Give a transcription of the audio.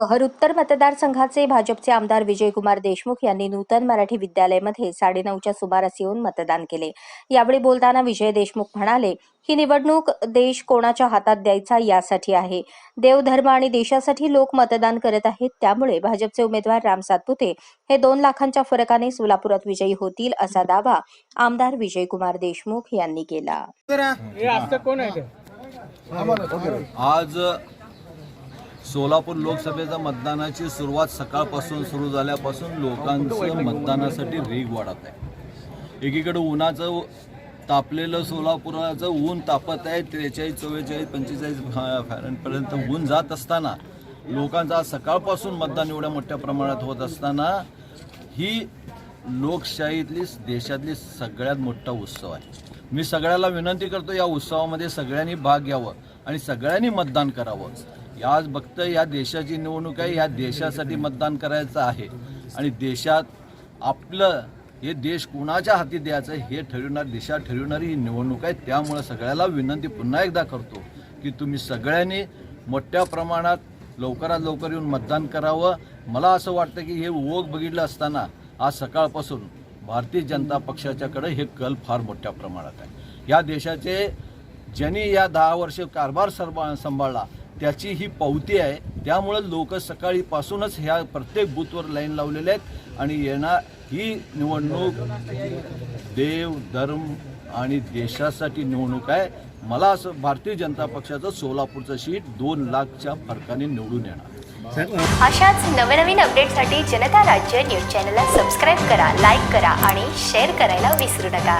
शहर उत्तर मतदारसंघाचे भाजपचे आमदार विजयकुमार देशमुख यांनी नूतन मराठी विद्यालयमध्ये साडेनऊच्या सुमारास येऊन मतदान केले. यावेळी बोलताना विजय देशमुख म्हणाले ही निवडणूक देश कोणाच्या हातात द्यायचा यासाठी आहे. देवधर्म आणि देशासाठी लोक मतदान करत आहेत. त्यामुळे भाजपचे उमेदवार राम सातपुते हे दोन लाखांच्या फरकाने सोलापुरात विजयी होतील असा दावा आमदार विजयकुमार देशमुख यांनी केला. हे? आज सोलापूर लोकसभेच्या मतदानाची सुरुवात सकाळपासून सुरू झाल्यापासून लोकांचं मतदानासाठी रेग वाढत आहे. एकीकडे उन्हाचं तापलेलं सोलापुराचं ऊन तापत आहे त्रेचाळीस चव्वेचाळीस पंचेचाळीस पर्यंत ऊन जात असताना लोकांचा सकाळपासून मतदान एवढ्या मोठ्या प्रमाणात होत असताना ही लोकशाहीतली देशातली सगळ्यात मोठा उत्सव आहे. मी सगळ्याला विनंती करतो या उत्सवामध्ये सगळ्यांनी भाग घ्यावं आणि सगळ्यांनी मतदान करावं. आज फक्त या देशाची निवडणूक आहे या देशासाठी मतदान करायचं आहे. आणि देशात आपलं हे देश कोणाच्या हाती द्यायचं हे ठरविणार दिशा ठरवणारी ही निवडणूक आहे. त्यामुळे सगळ्याला विनंती पुन्हा एकदा करतो की तुम्ही सगळ्यांनी मोठ्या प्रमाणात लवकरात लवकर येऊन मतदान करावं. मला असं वाटतं की हे ओघ बघितलं असताना आज सकाळपासून भारतीय जनता पक्षाच्याकडे हे कल फार मोठ्या प्रमाणात आहे. या देशाचे ज्यांनी या दहा वर्ष कारभार सरबा सांभाळला त्याची ही पावती आहे. त्यामुळं लोक सकाळीपासूनच ह्या प्रत्येक बूथवर लाईन लावलेले आहेत आणि येणार ही निवडणूक देव धर्म आणि देशासाठी निवडणूक आहे. मला असं भारतीय जनता पक्षाचं सोलापूरचं सीट दोन लाखच्या फरकाने निवडून येणार. अशाच नवनवीन अपडेटसाठी जनता राज्य न्यूज चॅनलला सबस्क्राईब करा लाईक करा आणि शेअर करायला विसरू नका.